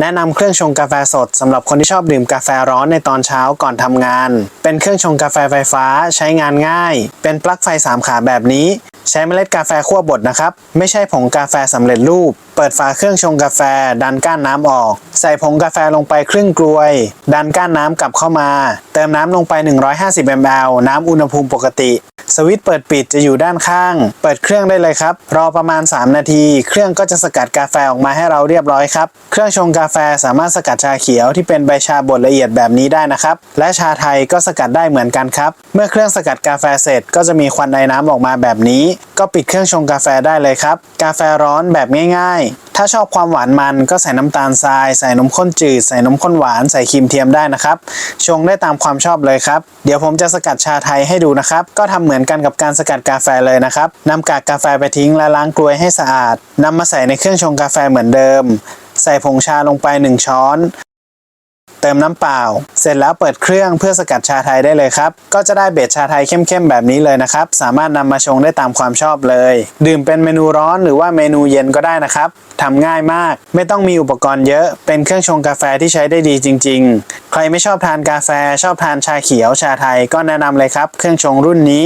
แนะนำเครื่องชงกาแฟสดสำหรับคนที่ชอบดื่มกาแฟร้อนในตอนเช้าก่อนทำงาน เป็นเครื่องชงกาแฟไฟฟ้าใช้งานง่าย เป็นปลั๊กไฟสามขาแบบนี้ ใช้เมล็ดกาแฟคั่วบดนะครับ ไม่ใช่ผงกาแฟสำเร็จรูป เปิดฝาเครื่องชงกาแฟ ดันก้านน้ำออก ใส่ผงกาแฟลงไปครึ่งกลวย ดันก้านน้ำกลับเข้ามา เติมน้ำลงไป 150 ml น้ำอุณหภูมิปกติ สวิตช์เปิดปิดจะอยู่ด้านข้าง เปิดเครื่องได้เลยครับ รอประมาณ 3 นาที เครื่องก็จะสกัดกาแฟออกมาให้เราเรียบร้อยครับ เครื่องชงกาแฟสามารถสกัดชาเขียวที่เป็นใบชาบดละเอียดแบบนี้ได้นะครับ และชาไทยก็สกัดได้เหมือนกันครับ เมื่อเครื่องสกัดกาแฟเสร็จก็จะมีควันไอน้ำออกมาแบบนี้ก็ปิดเครื่องชงกาแฟได้เลยครับ กาแฟร้อนแบบง่าย ๆ ถ้าชอบความหวานมันก็ใส่น้ำตาลทราย ใส่นมข้นจืด ใส่นมข้นหวาน ใส่ครีมเทียมได้นะครับ ชงได้ตามความชอบเลยครับ เดี๋ยวผมจะสกัดชาไทยให้ดูนะครับ ก็ทำเหมือนกันกับการสกัดกาแฟเลยนะครับนำกากกาแฟไปทิ้งและล้างกลวยให้สะอาดนำมาใส่ในเครื่องชงกาแฟเหมือนเดิม ใส่ผงชาลงไป 1 ช้อน เติมน้ำเปล่า เสร็จแล้วเปิดเครื่องเพื่อสกัดชาไทยได้เลยครับ ก็จะได้เบสชาไทยเข้มๆแบบนี้เลยนะครับ สามารถนำมาชงได้ตามความชอบเลย ดื่มเป็นเมนูร้อนหรือว่าเมนูเย็นก็ได้นะครับทำง่ายมาก ไม่ต้องมีอุปกรณ์เยอะ เป็นเครื่องชงกาแฟที่ใช้ได้ดีจริง ๆ ใครไม่ชอบทานกาแฟชอบทานชาเขียวชาไทยก็แนะนำเลยครับ เครื่องชงรุ่นนี้